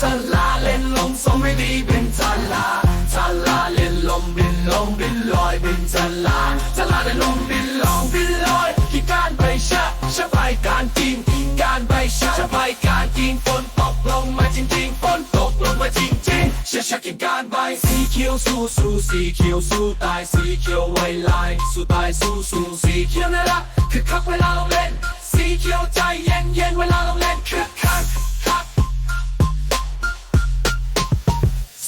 ชาลาเล่นลมส่งไม่ดีบินชาลาชาลาเล่นลมบินลมบินลอยบินชาลาชาลาเล่นลมบินลมบินลอยขี่การไปชะชะไปการกินการไปชะชะไปการกินฝนตกลงมาจริงจริงฝนตกลงมาจริงจริชะชะกินการไปสีเขียวสู้สู้สีเขียวสู้ตายสีเขียวไวลายสู้ตายสู้สู้สีเขียวนั่นละกคือคักเวลาเราเล่นสีเขียวใจเย็นเย็นเวลา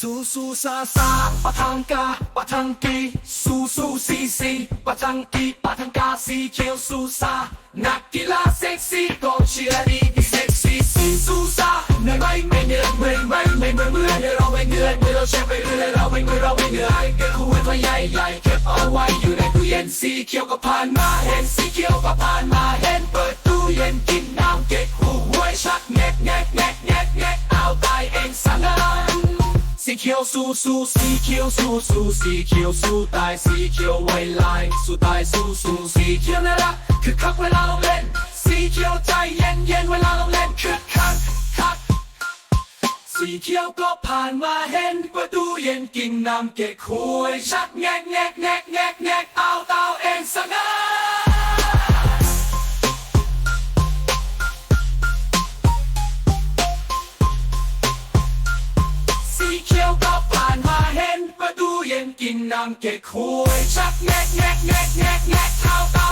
สูสูซาซาปะทังกาปะทังกีสูสูซีซีปะทังกีปะทังกาสีเขียวสูซานักกีฬาเซ็กซี่กองเชียร์ดีดีเซ็กซี่สูสูซาเหนื่อยไหมไม่เหนื่อยไม่ไม่ไม่ไม่เมื่อยเราไม่เหนื่อยเมื่อเราแชร์ไปเรื่อยเราไม่เมื่อยเราไม่เหนื่อยเก็บคู่ไว้ตัวใหญ่ใหญ่เก็บเอาไว้อยู่ในตู้เย็นสีเขียวก็ผ่านมาเห็นสีเขียวก็ผ่านมาเห็นเปิด เขียวสู้สู้สีเขียวสู้สู้สีเขียวสู้ตายสีเขียวไว้ลายสู้ตายสู้สู้สีเขียวนั่นละคือคักเวลาเราเล่น สีเขียวใจเย็นเย็นเวลาเราเล่นคือคักคักสีเขียวก็ผ่านมาเห็นประตูเย็นกินน้ำเก๊กฮวยชักแงกแงกแงกแง ยเขียวก็ผ่านมาเห็นประตูเย็นกินน้ำเก๊กฮวยชักแงกแงกแงกแงกแงกเท้าเตา